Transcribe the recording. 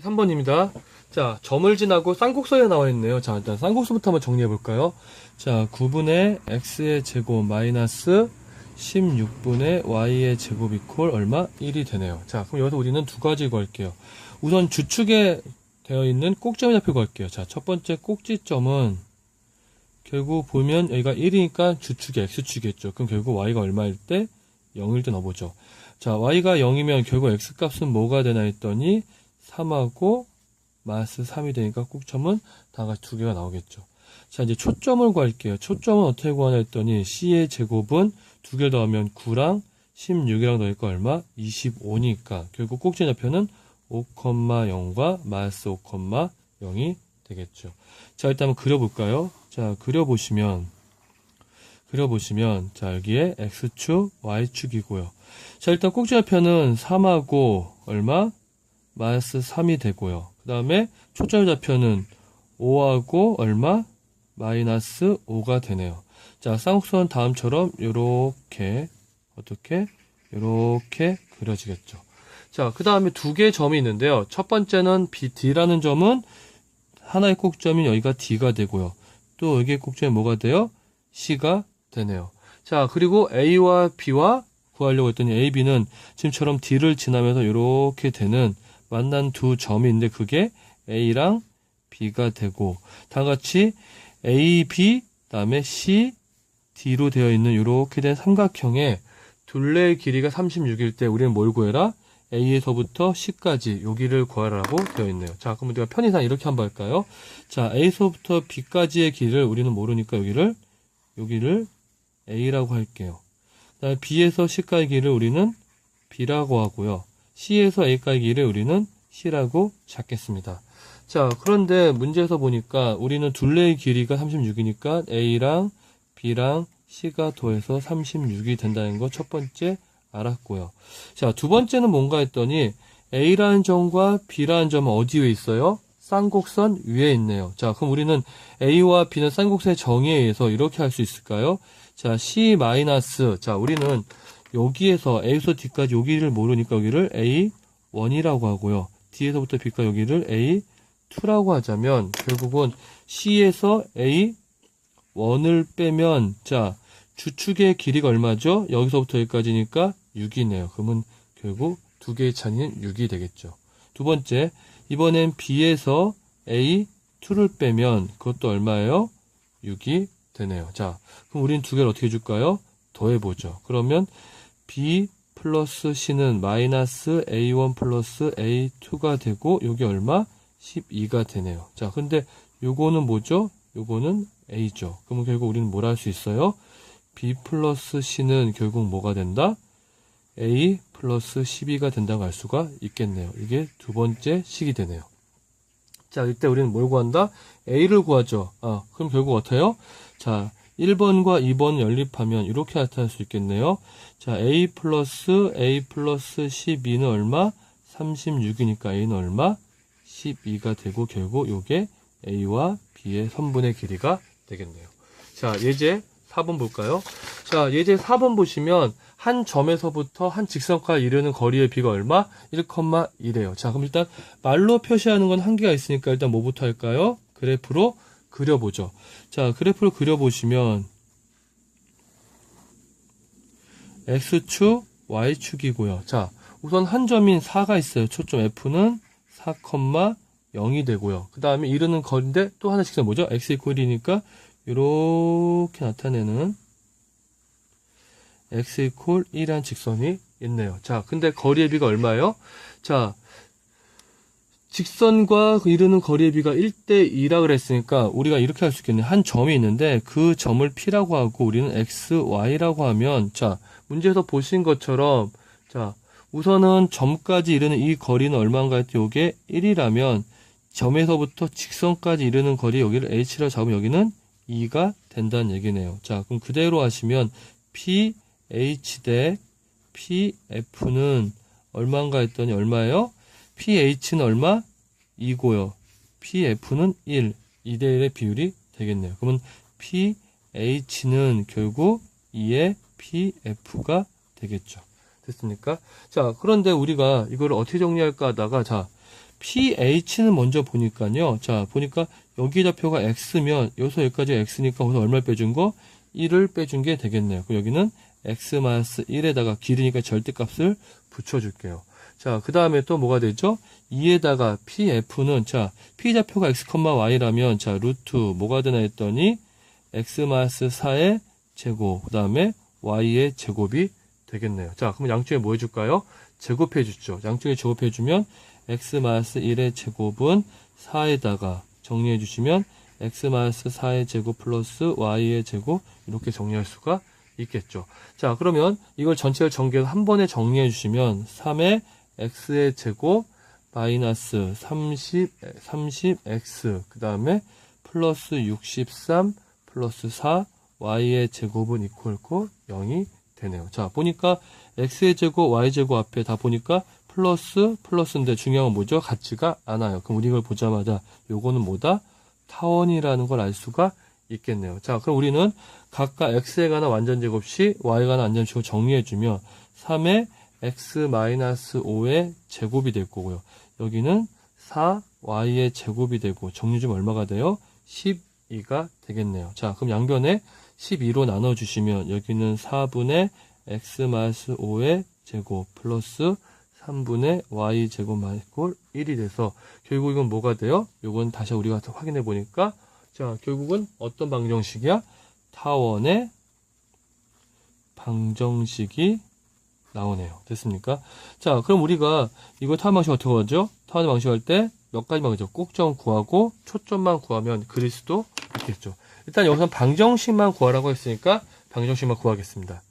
3번입니다. 자, 점을 지나고 쌍곡선에 나와 있네요. 자, 일단 쌍곡선부터 한번 정리해 볼까요? 자, 9분의 x의 제곱 마이너스 16분의 y의 제곱 이퀄 얼마? 1이 되네요. 자, 그럼 여기서 우리는 두 가지 구할게요. 우선 주축에 되어 있는 꼭지점 잡표 구할게요. 자, 첫 번째 꼭지점은 결국 보면 여기가 1이니까 주축이 x축이겠죠. 그럼 결국 y가 얼마일 때? 0일 때 넣어보죠. 자, y가 0이면 결국 x 값은 뭐가 되나 했더니 3하고 마이너스 3이 되니까 꼭점은 다 같이 두 개가 나오겠죠. 자, 이제 초점을 구할게요. 초점은 어떻게 구하나 했더니 C의 제곱은 두 개 더하면 9랑 16이랑 넣으니까 얼마? 25니까 결국 꼭지 좌표는 5,0과 마이너스 5,0이 되겠죠. 자, 일단 한번 그려볼까요? 자, 그려보시면 그려보시면 자, 여기에 X축, Y축이고요. 자, 일단 꼭지 좌표는 3하고 얼마? 마이너스 3이 되고요. 그 다음에 초점 좌표는 5하고 얼마? 마이너스 5가 되네요. 자, 쌍곡선 다음처럼 요렇게 어떻게? 요렇게 그려지겠죠. 자, 그 다음에 두 개의 점이 있는데요. 첫 번째는 B, D라는 점은 하나의 꼭점인 여기가 D가 되고요. 또 여기의 꼭점이 뭐가 돼요? C가 되네요. 자, 그리고 A와 B와 구하려고 했더니 A, B는 지금처럼 D를 지나면서 이렇게 되는 만난 두 점이 있는데 그게 A랑 B가 되고 다 같이 A, B, 그다음에 C, D로 되어 있는 이렇게 된 삼각형의 둘레의 길이가 36일 때 우리는 뭘 구해라? A에서부터 C까지 여기를 구하라고 되어 있네요. 자, 그럼 우리가 편의상 이렇게 한번 할까요? 자, A에서부터 B까지의 길을 우리는 모르니까 여기를 여기를 A라고 할게요. 그다음에 B에서 C까지 길을 우리는 B라고 하고요. C에서 A까지 길을 우리는 C라고 잡겠습니다. 자, 그런데 문제에서 보니까 우리는 둘레의 길이가 36이니까 A랑 B랑 C가 더해서 36이 된다는 거 첫 번째 알았고요. 자, 두 번째는 뭔가 했더니 A라는 점과 B라는 점은 어디 위에 있어요? 쌍곡선 위에 있네요. 자, 그럼 우리는 A와 B는 쌍곡선의 정의에 의해서 이렇게 할 수 있을까요? 자, C 마이너스, 자, 우리는 여기에서 A에서 D까지 여기를 모르니까 여기를 A1이라고 하고요. D에서부터 B까지 여기를 A2라고 하자면 결국은 C에서 A1을 빼면 자 주축의 길이가 얼마죠? 여기서부터 여기까지니까 6이네요. 그러면 결국 두 개의 차이는 6이 되겠죠. 두 번째 이번엔 B에서 A2를 빼면 그것도 얼마예요? 6이 되네요. 자 그럼 우리는 두 개를 어떻게 해줄까요? 더해보죠. 그러면 B 플러스 C는 마이너스 A1 플러스 A2가 되고 여기 얼마? 12가 되네요. 자, 근데 요거는 뭐죠? 요거는 A죠. 그러면 결국 우리는 뭘 할 수 있어요? B 플러스 C는 결국 뭐가 된다? A 플러스 12가 된다고 할 수가 있겠네요. 이게 두 번째 식이 되네요. 자, 이때 우리는 뭘 구한다? A를 구하죠. 아, 그럼 결국 어때요? 자, 1번과 2번 연립하면 이렇게 나타날 수 있겠네요. 자, A 플러스 A 플러스 12는 얼마? 36이니까 A는 얼마? 12가 되고 결국 요게 A와 B의 선분의 길이가 되겠네요. 자, 예제 4번 볼까요? 자, 예제 4번 보시면 한 점에서부터 한 직선까지 이르는 거리의 비가 얼마? 1,1이에요. 자, 그럼 일단 말로 표시하는 건 한계가 있으니까 일단 뭐부터 할까요? 그래프로 그려보죠. 자, 그래프를 그려보시면 X축, Y축이고요. 자, 우선 한 점인 4가 있어요. 초점 F는 4,0이 되고요. 그 다음에 이르는 거리인데 또 하나 직선 뭐죠? X 이퀄 1이니까 이렇게 나타내는 X 이퀄 1이라는 직선이 있네요. 자, 근데 거리의 비가 얼마예요? 자, 직선과 그 이르는 거리의 비가 1대 2라 그랬으니까 우리가 이렇게 할 수 있겠네. 한 점이 있는데 그 점을 P라고 하고 우리는 X, Y라고 하면 자, 문제에서 보신 것처럼 자, 우선은 점까지 이르는 이 거리는 얼마인가 했더니 이게 1이라면 점에서부터 직선까지 이르는 거리 여기를 H라 잡으면 여기는 2가 된다는 얘기네요. 자, 그럼 그대로 하시면 PH 대 PF는 얼마인가 했더니 얼마예요? PH는 얼마? 2고요. PF는 1. 2대 1의 비율이 되겠네요. 그러면 PH는 결국 2의 PF가 되겠죠. 됐습니까? 자, 그런데 우리가 이걸 어떻게 정리할까 하다가, 자, pH는 먼저 보니까요. 자, 보니까 여기 좌표가 x면 여기서 여기까지 x니까 거기서 얼마를 빼준 거? 1을 빼준 게 되겠네요. 그럼 여기는 x-1에다가 길이니까 절대값을 붙여줄게요. 자, 그 다음에 또 뭐가 되죠? 2에다가 pf는 자, p 좌표가 x, y라면 자, 루트 뭐가 되나 했더니 x-4의 제곱, 그 다음에 y의 제곱이 되겠네요. 자, 그럼 양쪽에 뭐 해줄까요? 제곱해 주죠. 양쪽에 제곱해 주면 x-1의 제곱은 4에다가 정리해 주시면 x-4의 제곱 플러스 y의 제곱 이렇게 정리할 수가 있겠죠. 자, 그러면 이걸 전체를 전개해서 한 번에 정리해 주시면 3의 x의 제곱 마이너스 30, 30x 그 다음에 플러스 63 플러스 4 y의 제곱은 이퀄고 0이 되네요. 자, 보니까 x의 제곱, y 제곱 앞에 다 보니까 플러스 플러스인데 중요한 건 뭐죠? 같지가 않아요. 그럼 우리 이걸 보자마자 요거는 뭐다? 타원이라는 걸 알 수가 있겠네요. 자, 그럼 우리는 각각 x에 관한 완전 제곱 시 y에 관한 완전 제곱 정리해 주면 3의 x-5의 제곱이 될 거고요. 여기는 4y의 제곱이 되고 정리 좀 얼마가 돼요? 12가 되겠네요. 자, 그럼 양변에 12로 나눠 주시면 여기는 4분의 x-5의 제곱 플러스 3분의 y 제곱 마이콜 1이 돼서 결국 이건 뭐가 돼요? 이건 다시 우리가 더 확인해 보니까 자 결국은 어떤 방정식이야? 타원의 방정식이 나오네요. 됐습니까? 자 그럼 우리가 이거 타원 방식 어떻게 하죠? 타원 방식 할 때 몇 가지 방이죠? 꼭점 구하고 초점만 구하면 그릴 수도 있겠죠. 일단 여기서 방정식만 구하라고 했으니까 방정식만 구하겠습니다.